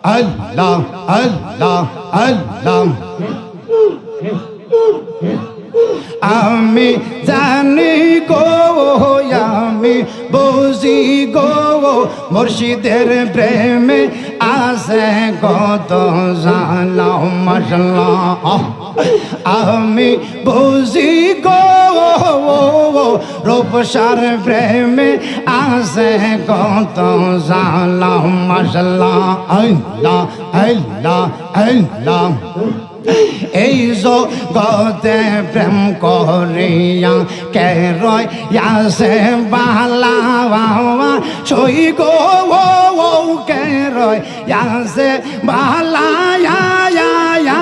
আল্লাহ আল্লাহ আল্লাহ। আমি জানি গো, আমি বুঝি গো, মুর্শিদের প্রেমে আছে কত জানাও মশলা আমি বুঝি গো রূপসার প্রেমে আছে কত জানাও মশলা আল্লাহ আল্লাহ আল্লাহ এই জগতে প্রেম করিয়া কে রয়াসে বালা বাবা ছই গো ও কে রয়াসে বালা ইয়া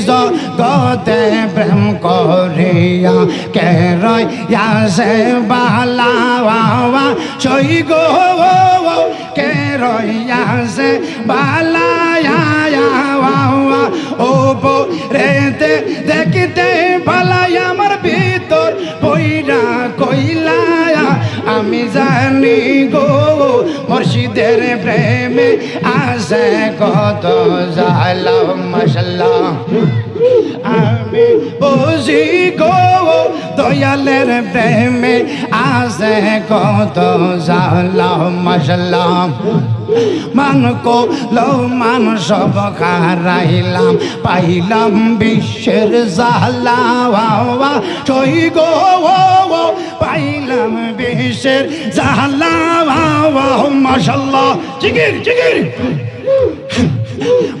জগতে প্রেম করিয়া কে রয়াসে বালা বাবা সই গো কে রয়াসে বালা ইয়া ইয়া ওয়াও ওয়া ও রেতে দেখিতে ভালাই প্রেমে আসে কত জালা মশলা আমি বুঝি গো, দয়ালের প্রেমে আসে কত জালা মশলা মান কো লো মান সব খারাইলাম পাইলাম বিশ্বের জালা চই গো পাইলাম বিশ্বের জালা মাশাল্লাহ। জিগির জিগির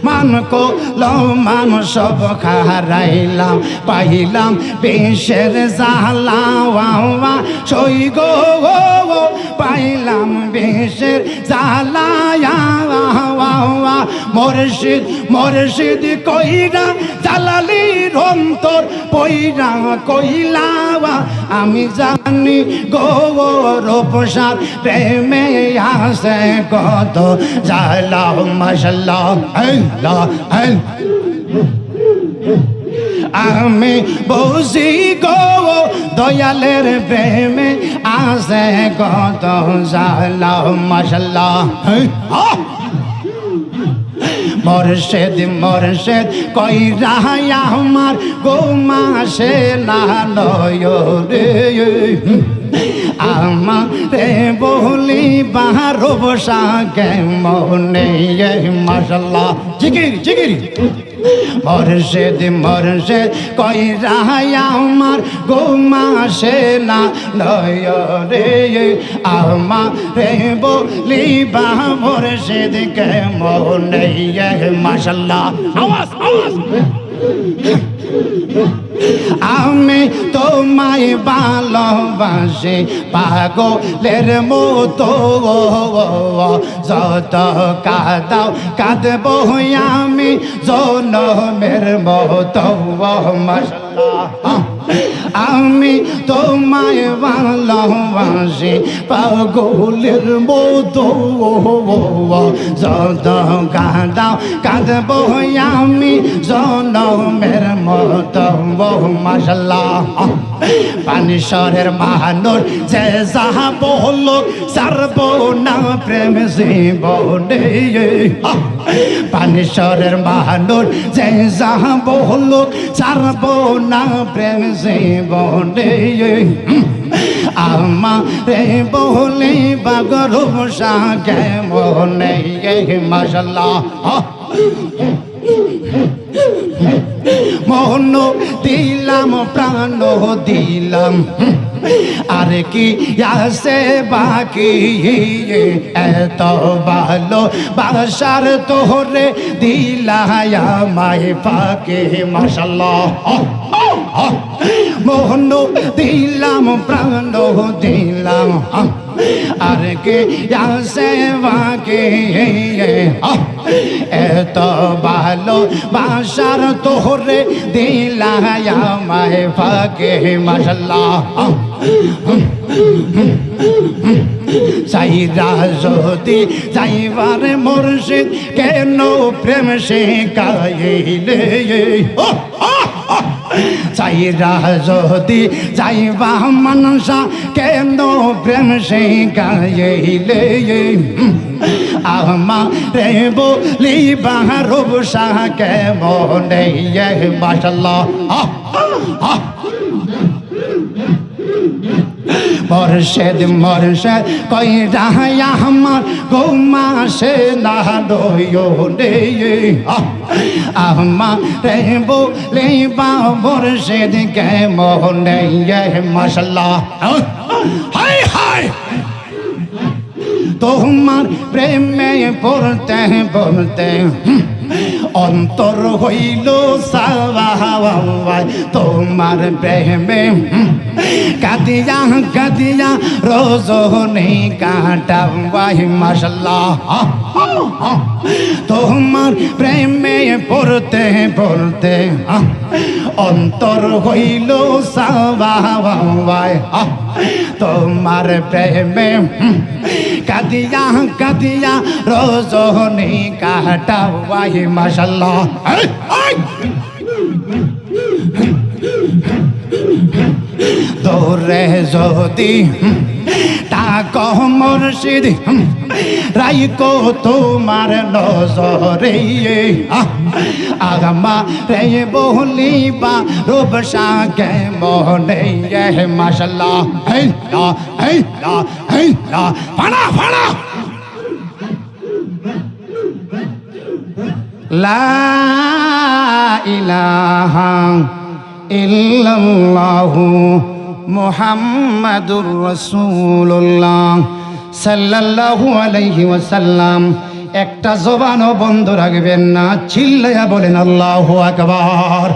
মান কো লো মান সব খারাইলাম পাইলাম বেশের জালা সই গো পাইলাম বেশের জালা মরশিদ মরশিদ কইরা, জালালি রন্তর পইরা কইলাওয়া। আমি জানি গো রূপসার প্রেমে আসে কত। জালা মশাল্লাহ আল্লাহ আমি বসি গো, দয়ালের প্রেমে আসে কত। জালা মশাল্লাহ মরশেদ মরশেদ কই রাহায় আমার গো মাসে না লয় রে। আমারে বলি বাহারো বসাকে মনে মশলা জিগির জিগির মরশেদ মরশেদ কই রাহায়া আমার গো মাসে না লয় রে আমারে বলি বাহা মরশেদ কে মনে মাশাল্লাহ। আওয়াজ আওয়াজ। আমি তোমায় ভালোবাসি পাগলের মতো। যত কাদাও কাঁদব আমি জনমের মতো। মাসাল্লাহ আমি তোমায় ভালোবাসি পাগলের মতো। যত কাঁদাও কাঁদব আমি, জনমের মতো। মাসাল্লাহ পানিশ্বরের মাহানুর যে যাহা বহল সারব না প্রেম জীবনে। পানিশ্বরের মাহানুর যে যাহা বহল সারব না প্রেম জীবনে আমারে বহলে বাগর সাগে মনে মাসাল্লাহ মন দিলাম, প্রাণ দিলাম। আর কি আসে বাকি? এত ভালো বাসার তোরে দিলায়া মাই ফাঁকে মাসাল্লাহ মোহন দিলাম প্রাণ দিলাম। আর কে আসে বাকি? এত ভালো বাসার তোরে দিলায়া মাই ফাঁকে মাসাল্লাহ সাইরা যদি যাইবার মুর্শিদ, কেন প্রেম সে গাইলে চাইরা যদি যাইবা মনসা, কেন প্রেম সে গাইলে আমা রে বলি বাহারব শাহ কেমন? মাসাল্লাহ মরশেদ মরশেদ কই রাহায়া আমার গৌমা সে না রইও রে বলে বা মরশেদ কে মোহনে হাই তোমার প্রেমে পড়তে পড়তে অন্তর হইল তোমার প্রেমে কাদিয়া কাদিয়া রোজনে কাটা মাসাল্লাহ তোমার প্রেমে পড়তে পড়তে অন্তর হইল তোমার প্রেমে কাদিয়া কাদিয়া রোজনে কাটাবাই মাসাল্লাহ দৌড়ে যদি তাক মুর্শিদ রাইকো তোমার নজরে আগমা রে বহলিবা রূপসাকে মোহনে মাসাল্লাহ হেই লা হেই লা হেই লা। ফানা ফানা লা ইলাহা ইল্লাল্লাহু মুহাম্মাদুর রসুল্লাহ সাল্লাল্লাহু আলাইহি ওয়াসাল্লাম। একটা জবানও বন্ধ রাখবেন না চিল্লাইয়া বলেন আল্লাহু আকবার।